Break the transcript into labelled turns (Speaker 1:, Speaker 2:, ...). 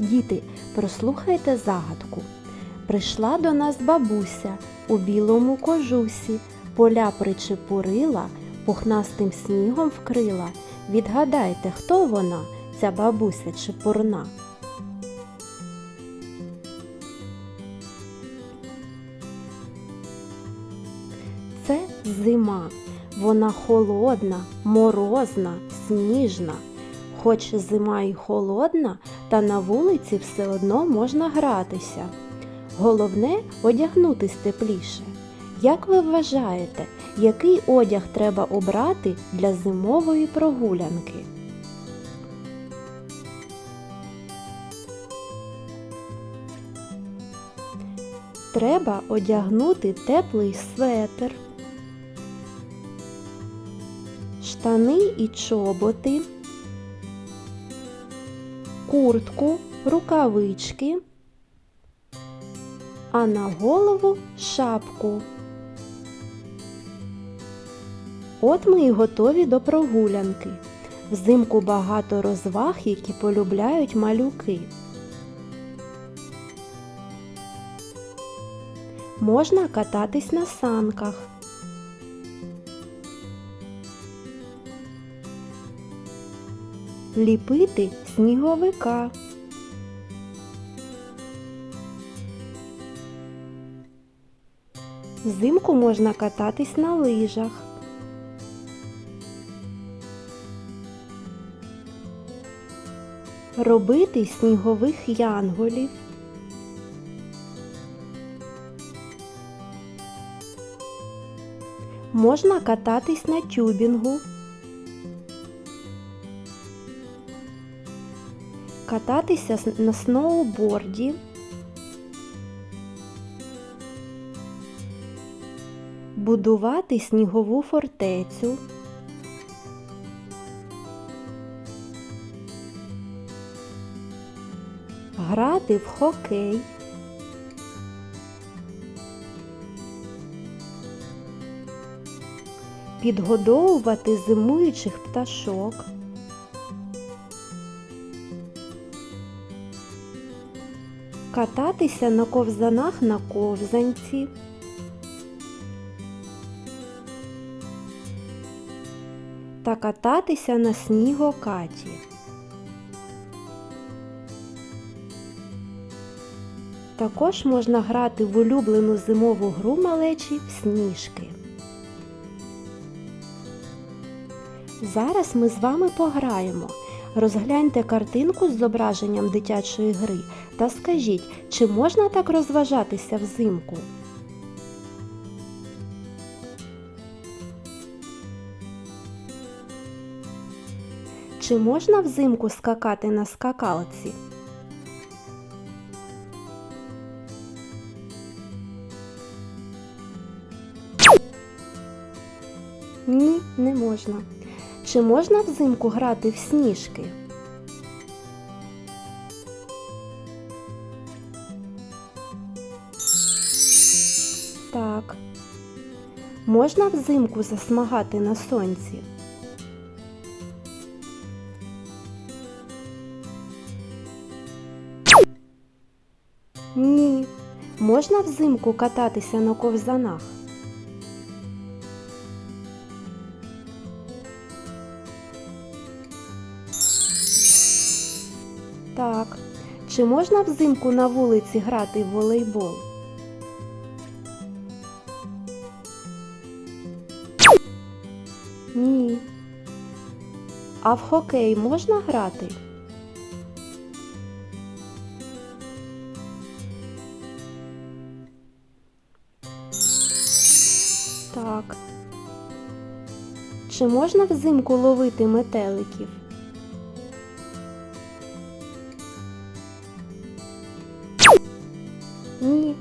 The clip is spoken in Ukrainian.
Speaker 1: Діти, прослухайте загадку. Прийшла до нас бабуся у білому кожусі, поля причепурила, пухнастим снігом вкрила. Відгадайте, хто вона, ця бабуся чепурна? Це зима. Вона холодна, морозна, сніжна. Хоч зима й холодна, та на вулиці все одно можна гратися. Головне одягнутись тепліше. Як ви вважаєте, який одяг треба обрати для зимової прогулянки? Треба одягнути теплий светр, штани і чоботи, куртку, рукавички, а на голову шапку. От ми і готові до прогулянки. Взимку багато розваг, які полюбляють малюки. Можна кататись на санках. Ліпити сніговика. Взимку можна кататись на лижах. Робити снігових янголів. Можна кататись на тюбінгу. Кататися на сноуборді. Будувати снігову фортецю. Грати в хокей. Підгодовувати зимуючих пташок. Кататися на ковзанах на ковзанці. Та кататися на снігокаті. Також можна грати в улюблену зимову гру малечі в сніжки. Зараз ми з вами пограємо. Розгляньте картинку з зображенням дитячої гри та скажіть, чи можна так розважатися взимку? Чи можна взимку скакати на скакалці? Ні, не можна. Чи можна взимку грати в сніжки? Так. Можна взимку засмагати на сонці? Ні. Можна взимку кататися на ковзанах? Так. Чи можна взимку на вулиці грати в волейбол? Ні. А в хокей можна грати? Так. Чи можна взимку ловити метеликів? Ні.